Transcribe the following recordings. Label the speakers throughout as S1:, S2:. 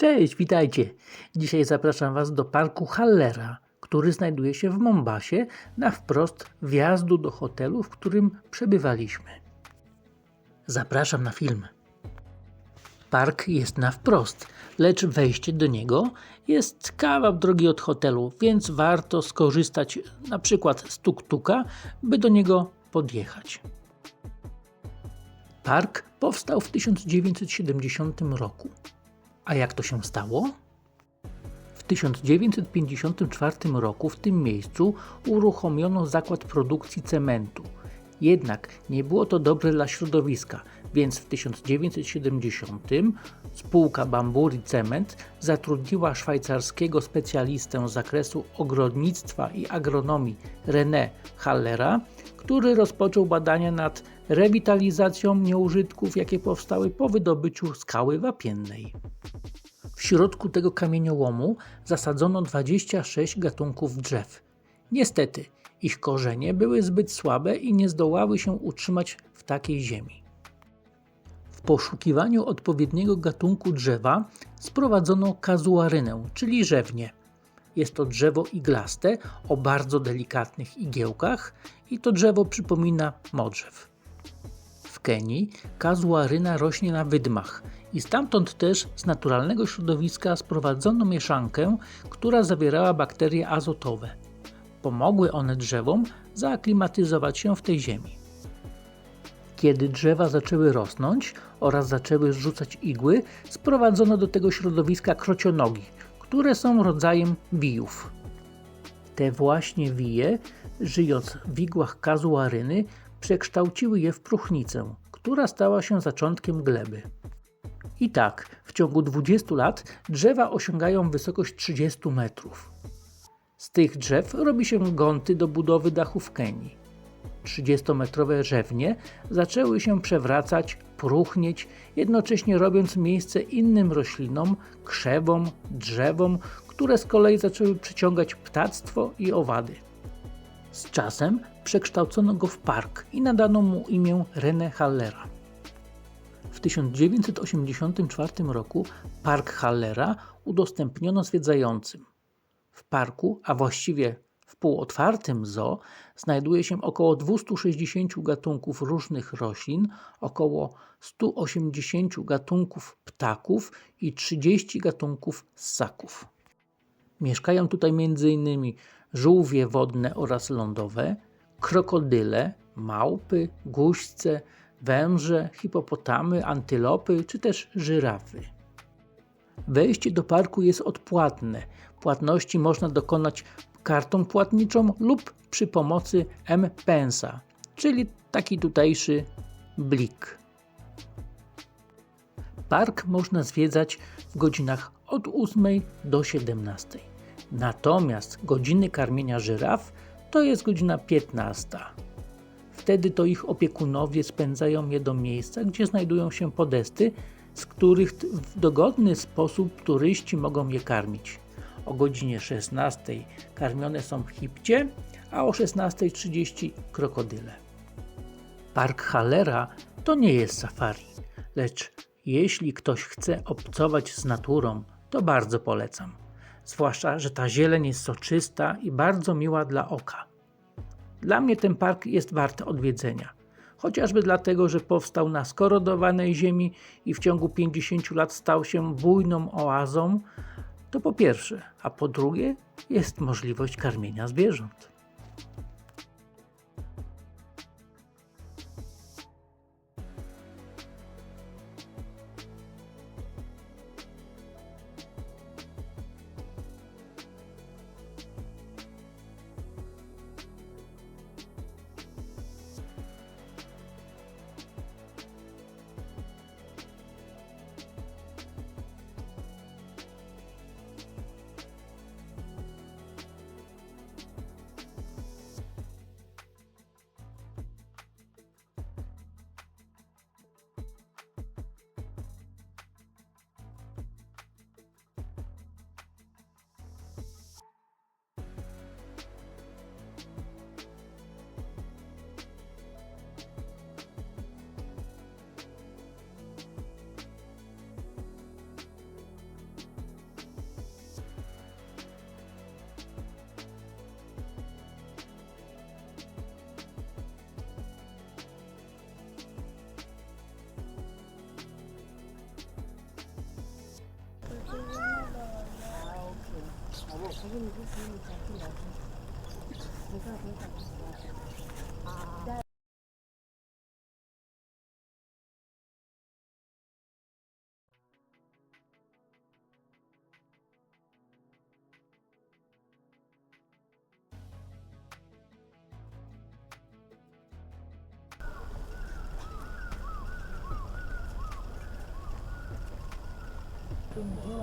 S1: Cześć, witajcie. Dzisiaj zapraszam Was do parku Hallera, który znajduje się w Mombasie na wprost wjazdu do hotelu, w którym przebywaliśmy. Zapraszam na film. Park jest na wprost, lecz wejście do niego jest kawał drogi od hotelu, więc warto skorzystać na przykład z tuk-tuka, by do niego podjechać. Park powstał w 1970 roku. A jak to się stało? W 1954 roku w tym miejscu uruchomiono zakład produkcji cementu. Jednak nie było to dobre dla środowiska, więc w 1970 spółka Bamburi Cement zatrudniła szwajcarskiego specjalistę z zakresu ogrodnictwa i agronomii René Hallera, który rozpoczął badania nad rewitalizacją nieużytków, jakie powstały po wydobyciu skały wapiennej. W środku tego kamieniołomu zasadzono 26 gatunków drzew. Niestety, ich korzenie były zbyt słabe i nie zdołały się utrzymać w takiej ziemi. W poszukiwaniu odpowiedniego gatunku drzewa sprowadzono kazuarynę, czyli rzewnię. Jest to drzewo iglaste o bardzo delikatnych igiełkach i to drzewo przypomina modrzew. W Kenii kazuaryna rośnie na wydmach i stamtąd też z naturalnego środowiska sprowadzono mieszankę, która zawierała bakterie azotowe. Pomogły one drzewom zaaklimatyzować się w tej ziemi. Kiedy drzewa zaczęły rosnąć oraz zaczęły zrzucać igły, sprowadzono do tego środowiska krocionogi, które są rodzajem wijów. Te właśnie wije, żyjąc w igłach kazuaryny, przekształciły je w próchnicę, która stała się zaczątkiem gleby. I tak, w ciągu 20 lat drzewa osiągają wysokość 30 metrów. Z tych drzew robi się gonty do budowy dachów Kenii. 30-metrowe rzewnie zaczęły się przewracać, próchnieć, jednocześnie robiąc miejsce innym roślinom, krzewom, drzewom, które z kolei zaczęły przyciągać ptactwo i owady. Z czasem przekształcono go w park i nadano mu imię René Hallera. W 1984 roku Park Hallera udostępniono zwiedzającym. W parku, a właściwie w półotwartym zoo, znajduje się około 260 gatunków różnych roślin, około 180 gatunków ptaków i 30 gatunków ssaków. Mieszkają tutaj m.in. żółwie wodne oraz lądowe, krokodyle, małpy, guźce, węże, hipopotamy, antylopy czy też żyrafy. Wejście do parku jest odpłatne. Płatności można dokonać kartą płatniczą lub przy pomocy M-Pensa, czyli taki tutejszy blik. Park można zwiedzać w godzinach od 8 do 17. Natomiast godziny karmienia żyraf to jest godzina 15. Wtedy to ich opiekunowie spędzają je do miejsca, gdzie znajdują się podesty, z których w dogodny sposób turyści mogą je karmić. O godzinie 16 karmione są hipcie, a o 16.30 krokodyle. Park Hallera to nie jest safari, lecz jeśli ktoś chce obcować z naturą, to bardzo polecam. Zwłaszcza, że ta zieleń jest soczysta i bardzo miła dla oka. Dla mnie ten park jest wart odwiedzenia. Chociażby dlatego, że powstał na skorodowanej ziemi i w ciągu 50 lat stał się bujną oazą, to po pierwsze, a po drugie jest możliwość karmienia zwierząt.
S2: 我给你去
S3: 吃，你再去聊天。你看，很
S2: 少出来
S1: 了。啊。今
S2: 天晚？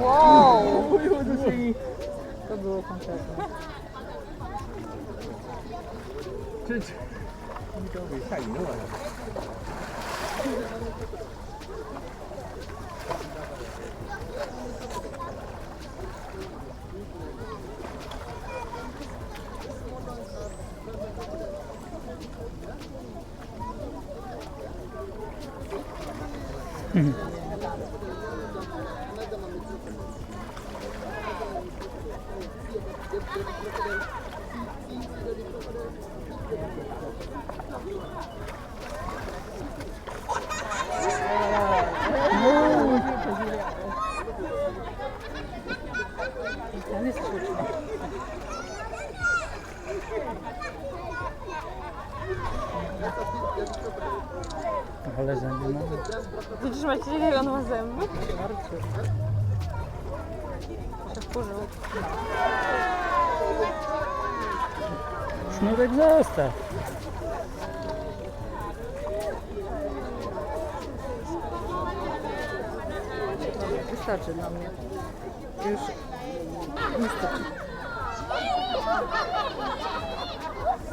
S2: 와우. 어휴,
S1: 선생님. 또
S2: 누워 감사합니다. 여기 차 있는 거야. 음. Ale zęby ma.
S3: Widzisz Maciej, jak on ma zęby? Się wkurzył. Sznurek zostaw. Wystarczy dla mnie. Już nie starczy.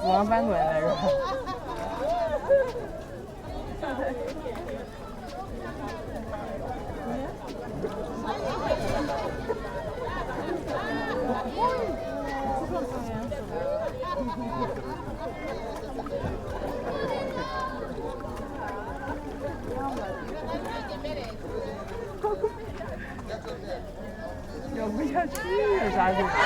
S3: 我要 mensagem.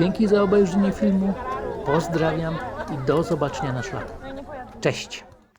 S1: Dzięki za obejrzenie filmu. Pozdrawiam i do zobaczenia na szlaku. Cześć!